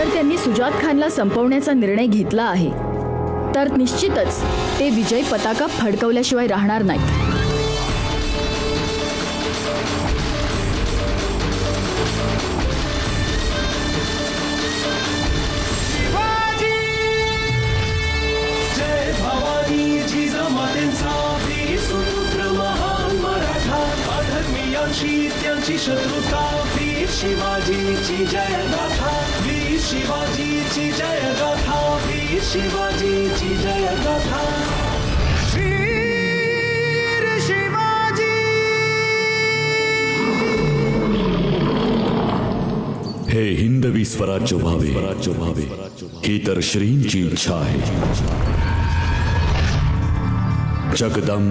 जर त्यांनी सुजात खानला संपवण्याचा निर्णय घेतला आहे तर निश्चितच ते विजय पताका फडकवल्याशिवाय राहणार नाहीत. त्यांची शत्रुता वीर शिवाजीची जय गाथा शिवाजीची जय गाथा वीर शिवाजीची वीर शिवाजी हे हिंदवी स्वराज्य व्हावे स्वराज्य व्हावे ही तर श्रींची इच्छा आहे जगदम